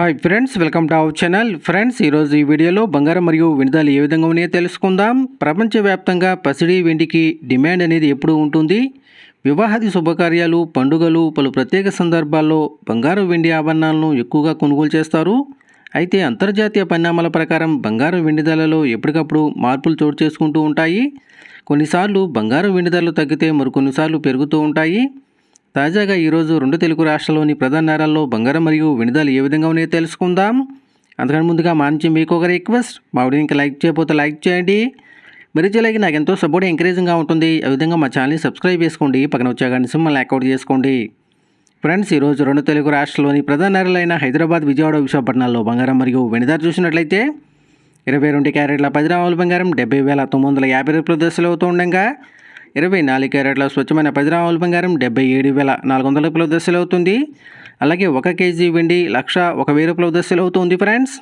Hi friends welcome to our channel friends ఈరోజు ఈ వీడియోలో బంగారం మరియు వెనుదలు ఏ విధంగా ఉన్నాయో తెలుసుకుందాం. ప్రపంచవ్యాప్తంగా పసిడి వెండికి డిమాండ్ అనేది ఎప్పుడు ఉంటుంది? వివాహాది శుభకార్యాలు పండుగలు పలు ప్రత్యేక సందర్భాల్లో బంగారు వెండి ఆభరణాలను ఎక్కువగా కొనుగోలు చేస్తారు. అయితే అంతర్జాతీయ పరిణామాల ప్రకారం బంగారు వెండి ధరలలో ఎప్పటికప్పుడు మార్పులు చోటు చేసుకుంటూ ఉంటాయి. కొన్నిసార్లు బంగారు వెండి ధరలు తగ్గితే మరికొన్నిసార్లు పెరుగుతూ ఉంటాయి. తాజాగా ఈరోజు రెండు తెలుగు రాష్ట్రాల్లోని ప్రధాన నగరాల్లో బంగారం మరియు వినిదాలు ఏ విధంగా ఉన్నాయో తెలుసుకుందాం. అందుకని ముందుగా మా నుంచి మీకు ఒక రిక్వెస్ట్. మా వీడియో ఇంకా లైక్ చేయకపోతే లైక్ చేయండి. మీరు చేయలేక నాకు ఎంతో సపోర్ట్ ఎంకరేజింగ్గా ఉంటుంది. ఆ విధంగా మా ఛానల్ని సబ్స్క్రైబ్ చేసుకోండి. పక్కన వచ్చే సింహల్ అవుట్ చేసుకోండి. ఫ్రెండ్స్ ఈరోజు రెండు తెలుగు రాష్ట్రాల్లోని ప్రధాన నగరాలైన హైదరాబాద్ విజయవాడ విశాఖపట్నాల్లో బంగారం మరియు వెనుదలు చూసినట్లయితే ఇరవై రెండు క్యారెట్ల పది రాముల బంగారం డెబ్బై వేల తొమ్మిది వందల యాభై రూపాయల దశలు అవుతుండగా ఇరవై నాలుగు క్యారెట్ల స్వచ్ఛమైన పది రాముల బంగారం డెబ్బై ఏడు వేల నాలుగు వందల రూపాయల దశలు అవుతుంది. అలాగే ఒక కేజీ వెండి లక్ష ఒక వెయ్యి రూపాయల దశలు అవుతుంది ఫ్రెండ్స్